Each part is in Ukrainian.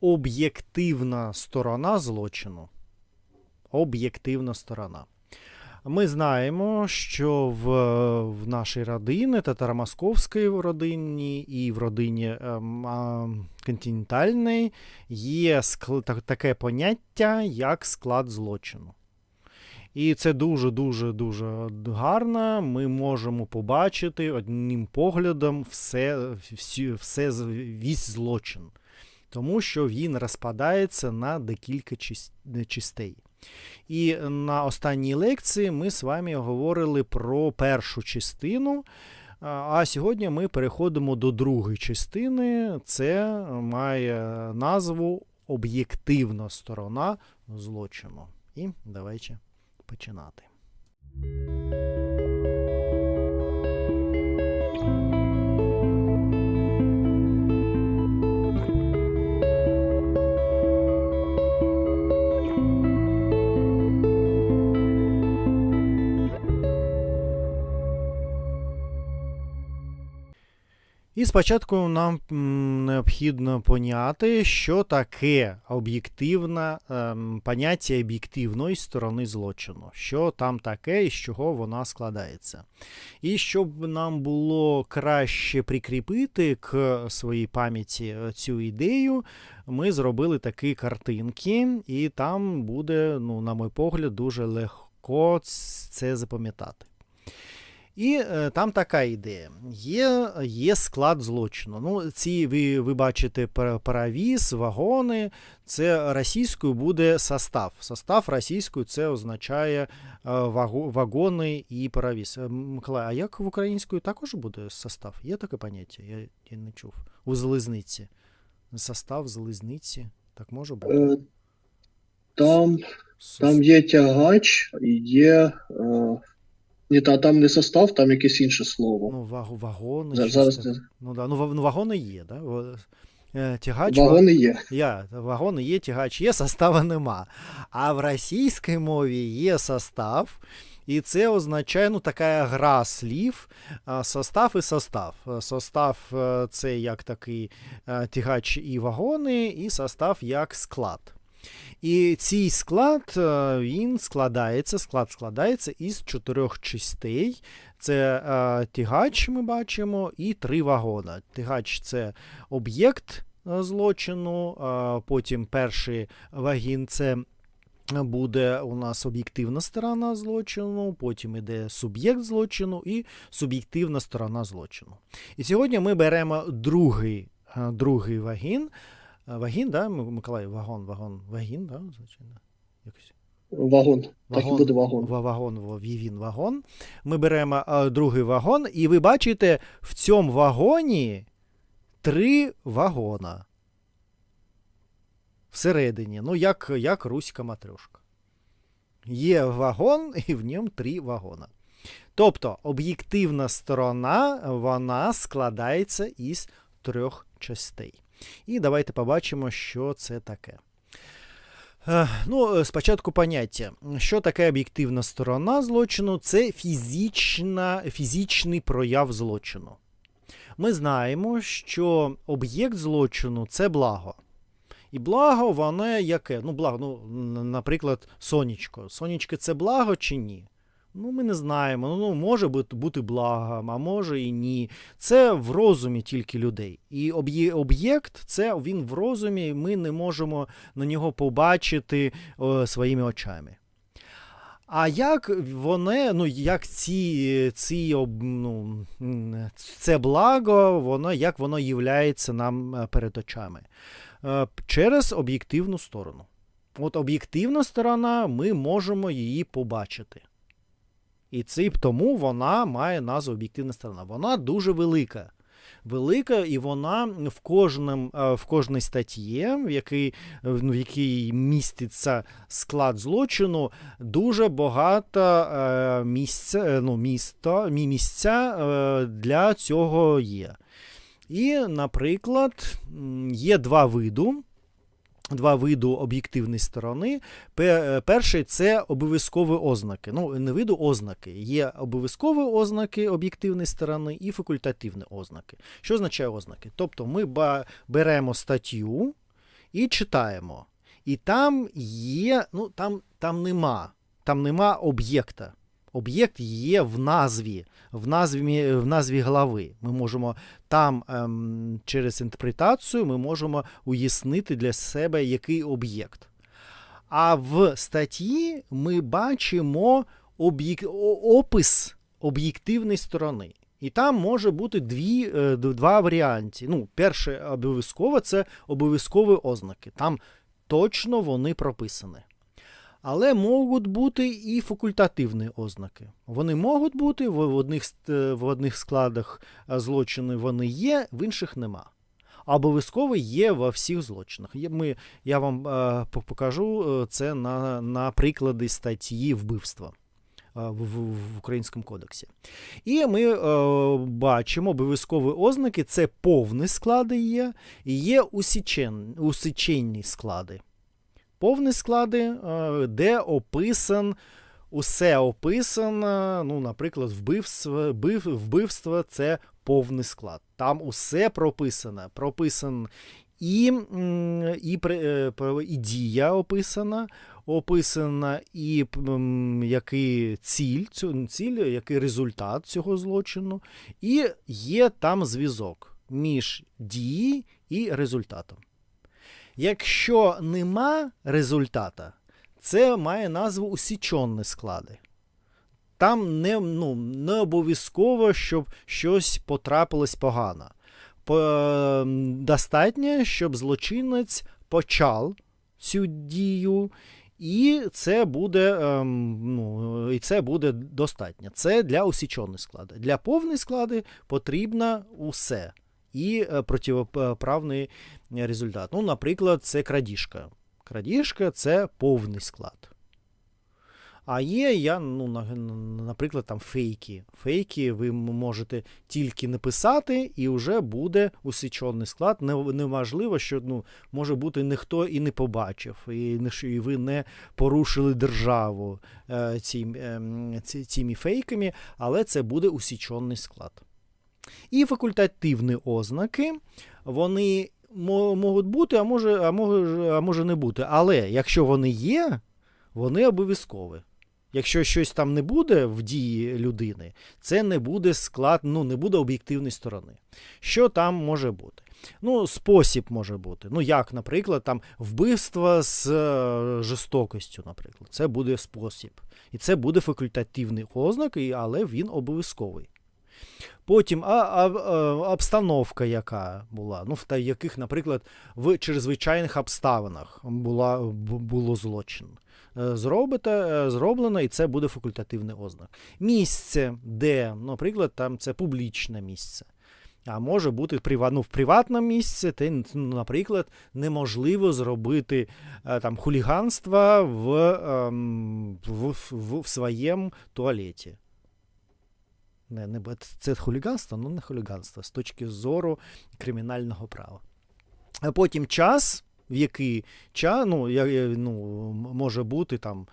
об'єктивна сторона злочину. Об'єктивна сторона. Ми знаємо, що в, в нашій родині, татаро-московській родині і в родині ем, континентальної є скл- так- таке поняття, як склад злочину. І це дуже-дуже дуже гарно. Ми можемо побачити одним поглядом все, всі, все весь злочин, тому що він розпадається на декілька частей. І на останній лекції ми з вами говорили про першу частину. а- сьогодні ми переходимо до другої частини. Це має назву об'єктивна сторона злочину. І давайте починати. І спочатку нам необхідно поняти, що таке об'єктивне ем, поняття об'єктивної сторони злочину, що там таке і з чого вона складається. І щоб нам було краще прикріпити к своїй пам'яті е, цю ідею, ми зробили такі картинки, і там буде, ну, на мій погляд, дуже легко це запам'ятати. І е, там така ідея. Є, є склад злочину. Ну, ці ви, ви бачите пара- паровіз, вагони. Це російською буде состав. Состав російською це означає е, ваго- вагони і паровіз. Е, Миколай, а як в українською також буде состав? Є таке поняття? Я, я не чув. У залізниці. Состав залізниці. Так може бути? Е, Там, Сос- там є тягач, є. Е, ні, та там не состав, там якесь інше слово. Ну, ваг, вагони. За- щось Зараз таке. Ну, да. ну, ну, вагони є, да? Е, Тягач, вагони є. Я, вагони є, тягач є, состава нема. А в російській мові є состав, і це означає ну, така гра слів, состав і состав. Состав е, це як такий е, тягач і вагони, і состав як склад. І цей склад е, він складається, склад складається із чотирьох частей. Це е, тягач, ми бачимо, і три вагона. Тягач це об'єкт е, злочину, е, потім перший вагін це буде у нас об'єктивна сторона злочину, потім іде суб'єкт злочину і суб'єктивна сторона злочину. І сьогодні ми беремо другий, е, другий вагін. Вагін, да, Миколай, вагон, вагон, вагін, да, звичайно. Якось. Вагон. Так і буде вагон. Ва- Вагон, во- він вагон. Ми беремо е, другий вагон, і ви бачите, в цьому вагоні три вагона. Всередині, ну, як, як руська матрьошка. Є вагон, і в ньому три вагона. Тобто, об'єктивна сторона вона складається із трьох частей. І давайте побачимо, що це таке. Е, Ну, е, спочатку поняття. Що таке об'єктивна сторона злочину? Це фізична, фізичний прояв злочину. Ми знаємо, що об'єкт злочину це благо. І благо, воно яке? Ну, благо, ну, наприклад, сонечко. Сонечко це благо чи ні? Ну, ми не знаємо. Ну, може бути, благом, а може і ні. Це в розумі тільки людей. І об'єкт це він в розумі, і ми не можемо на нього побачити о, своїми очами. А як вони, ну як ці, ці ну, це благо, воно як воно являється нам е, перед очами? Е, Через об'єктивну сторону. От об'єктивна сторона, ми можемо її побачити. І це тому вона має назву об'єктивна сторона. Вона дуже велика. Велика, і вона в, кожному, е, в кожній статті, в якій, в якій міститься склад злочину, дуже багато е, місця, е, ну, місто, місця для цього є. І, наприклад, є два виду. Два виду об'єктивної сторони. Е, Перший це обов'язкові ознаки. Ну, не виду ознаки. Є обов'язкові ознаки об'єктивної сторони і факультативні ознаки. Що означає ознаки? Тобто ми беремо статтю, і читаємо. І там є, ну там, там нема, там нема об'єкта. Об'єкт є в назві, в назві, в назві глави. Ми можемо там ем, через інтерпретацію ми можемо уяснити для себе який об'єкт. А в статті ми бачимо об'єк... опис об'єктивної сторони. І там може бути дві, е, два варіанти. Ну, перше, обов'язково це обов'язкові ознаки. Там точно вони прописані. Але можуть бути і факультативні ознаки. Вони можуть бути в одних, в одних складах е, злочину вони є, в інших нема. Обов'язково є во всіх злочинах. Ми, я вам е, покажу е, це на, на прикладі статті вбивства в, в, Українському кодексі. І ми бачимо обов'язкові ознаки: це повні склади є, і є усічен, усіченні склади. Повні склади, е, де описан, усе описано, ну, наприклад, вбивство, вбив, вбивство це повний склад. Там усе прописано. Прописан і, і, е, і дія описана, описана і який ціль, ціль, який результат цього злочину, і є там зв'язок між дією і результатом. Якщо нема результата, це має назву усічені склади. Там не, ну, не обов'язково, щоб щось потрапилось погано. По, ем, достатньо, щоб злочинець почав цю дію, і це буде, ем, ну, і це буде достатньо. Це для усічених склади. Для повних склади потрібно усе. І е, противоправний результат. Ну, наприклад, це крадіжка. Крадіжка це повний склад. А є, я, ну, на- на- наприклад, там фейки. Фейки ви можете тільки написати, і вже буде усічений склад. Неважливо, що ну, може бути ніхто і не побачив, і, ви не порушили державу е, цим, ем, цими фейками, але це буде усічений склад. І факультативні ознаки, вони можуть бути, а може, а, може, а може не бути. Але якщо вони є, вони обов'язкові. Якщо щось там не буде в дії людини, це не буде склад, ну не буде об'єктивної сторони. Що там може бути? Ну, спосіб може бути. Ну, як, наприклад, там вбивство з е, жорстокістю, наприклад. Це буде спосіб. І це буде факультативний ознак, але він обов'язковий. Потім а, а, обстановка, яка була, ну, в яких, наприклад, в чрезвичайних обставинах була, було злочин. Е, Зробите, е, зроблено, і це буде факультативний ознак. Місце, де, наприклад, там це публічне місце. А може бути ну, в приватному місці, те, ну, наприклад, неможливо зробити е, там хуліганство в, ем, в, в, в своєму туалеті. Не, не, це хуліганство, ну не хуліганство з точки зору кримінального права. А потім час, в який час, ну, я, ну, може бути там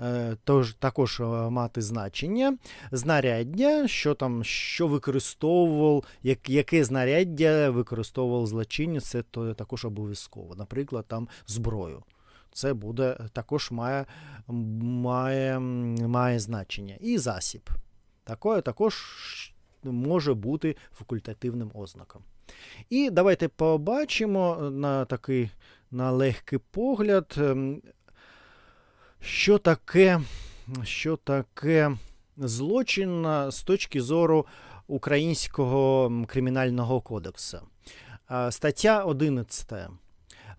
е, тож, також е, мати значення. Знаряддя, що там, що використовував, як, яке знаряддя використовував злочинець, це то також обов'язково. Наприклад, там зброю. Це буде також має, має, має значення. І засіб. Такое також може бути факультативним ознаком. І давайте побачимо на такий на легкий погляд, ем, що таке, що таке злочин з точки зору Українського кримінального кодексу. Стаття 11.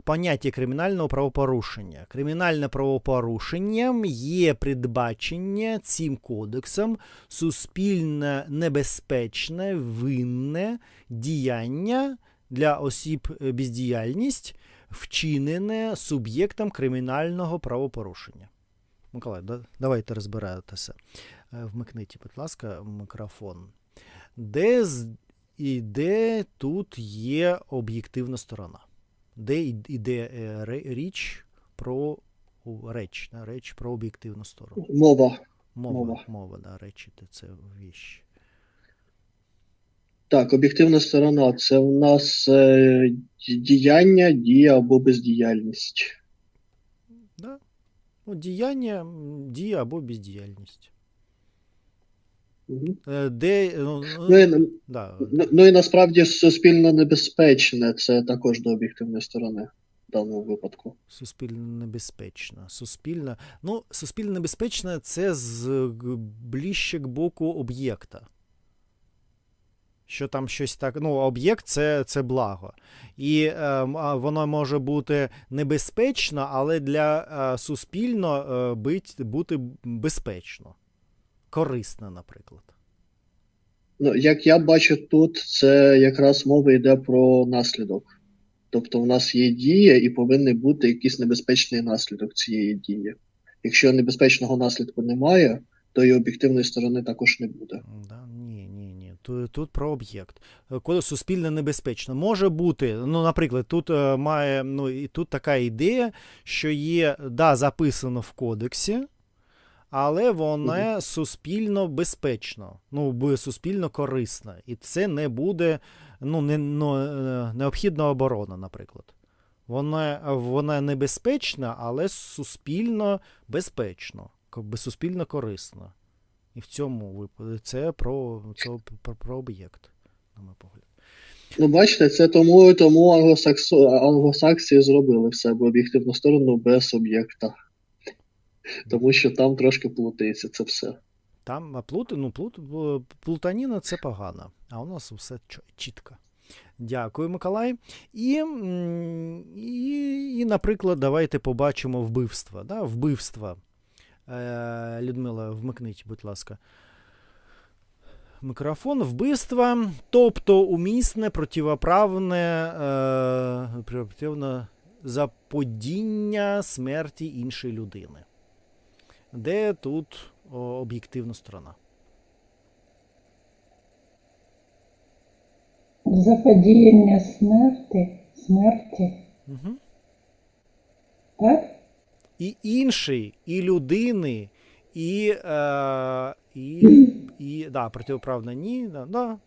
Поняття кримінального правопорушення. Кримінальне правопорушенням є передбачення цим кодексом суспільно небезпечне, винне діяння для осіб е, бездіяльність, вчинене суб'єктом кримінального правопорушення. Миколай, давайте розбиратися. Е, Вмикніть, будь ласка, мікрофон. Де, і де тут є об'єктивна сторона? Де й- іде е, річ про реч, реч про об'єктивну сторону? Мова. Мова, Мова. мова, да, речі, це віщ. Так, об'єктивна сторона це в нас е, діяння, дія або бездіяльність. Да? Ну, діяння, дія або бездіяльність. Е, Де, ну, Ну, і, да, ну, ну і насправді суспільно небезпечне це також до об'єктивної сторони в даному випадку. суспільно небезпечна. Суспільна, ну, суспільно небезпечна це з ближче к боку об'єкта. Що там щось так. Ну, об'єкт це, це благо. І е, воно може бути небезпечно, але для е, суспільно е, бить, бути безпечно. Корисно, наприклад. Ну, як я бачу тут, це якраз мова йде про наслідок. Тобто, в нас є дія, і повинен бути якийсь небезпечний наслідок цієї дії. Якщо небезпечного наслідку немає, то і об'єктивної сторони також не буде. Да, ні, ні, ні. Тут, тут про об'єкт. Коли суспільно небезпечно. Може бути, ну, наприклад, тут е, має, ну, і тут така ідея, що є, да, записано в кодексі, але воно суспільно безпечно, ну, суспільно корисно. І це не буде ну, не, ну, е, необхідна оборона, наприклад. Вона, вона небезпечна, але суспільно безпечно, ко- суспільно корисно. І в цьому випадку це про, це про, про об'єкт, на мій погляд. Ну, бачите, це тому, тому англосаксо, англосаксії зробили в себе об'єктивну сторону без об'єкта. Тому що там трошки плутається це все. Там а плут, ну, плут, плутаніна це погано, а у нас все чітко. Дякую, Миколай. І, і, і, наприклад, давайте побачимо вбивства. Да? Вбивства. Е, Людмила, вмикніть, будь ласка. Мікрофон вбивства, тобто умісне, противоправне, е, противне заподіння смерті іншої людини. Де тут об'єктивна сторона? Заподіяння смерти, смерті, Угу. так? І інший, і людини, і, е, і, і да, противоправне ні. Да, да.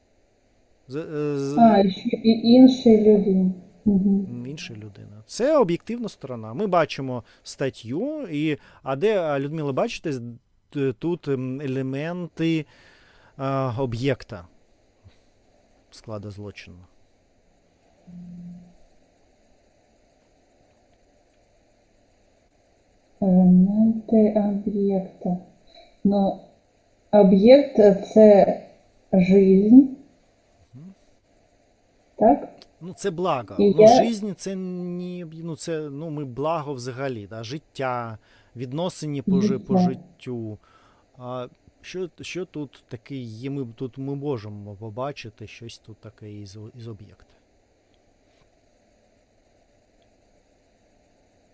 З, е, з, А, і ще і інші люди. Угу. Інша людина. Це об'єктивна сторона. Ми бачимо статтю, і, а де, Людмила, бачите, тут ем, елементи а, об'єкта складу злочину. Елементи об'єкта. Ну, об'єкт це жизнь. Так? Ну, це благо. І ну, Жизнь це ні, ну, це ну, ми благо взагалі, да? життя, відносини по, по життю. А, що, що тут таке є? Ми, тут ми можемо побачити щось тут таке із, із об'єкта.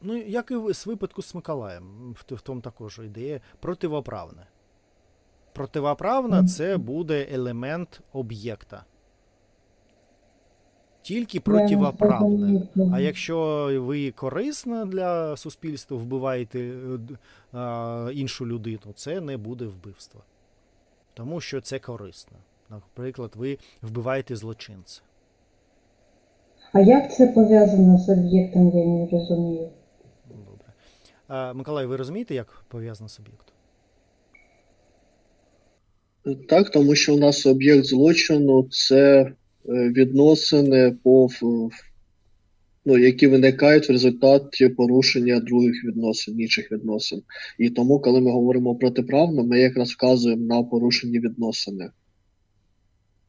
Ну, як і з випадку з Миколаєм, в, в тому також ідея противоправне. Противоправна це буде елемент об'єкта. Тільки противоправне. А якщо ви корисно для суспільства вбиваєте е, а, іншу людину, це не буде вбивство. Тому що це корисно. Наприклад, ви вбиваєте злочинця. А як це пов'язано з об'єктом, я не розумію. Добре. А, Миколай, ви розумієте, як пов'язано з об'єктом? Так, тому що у нас об'єкт злочину це е, відносини, по, ну, які виникають в результаті порушення других відносин, інших відносин. І тому, коли ми говоримо протиправно, ми якраз вказуємо на порушені відносини.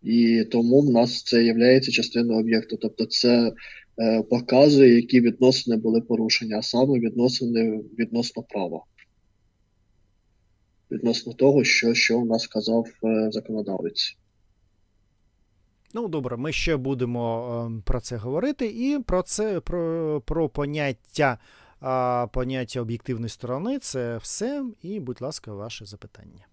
І тому в нас це є частиною об'єкту. Тобто це е, показує, які відносини були порушені, а саме відносини відносно права. Відносно того, що, що у нас сказав е, законодавець. Ну, добре, ми ще будемо ем, про це говорити і про це, про, про поняття, поняття об'єктивної сторони. Це все. І, будь ласка, ваше запитання.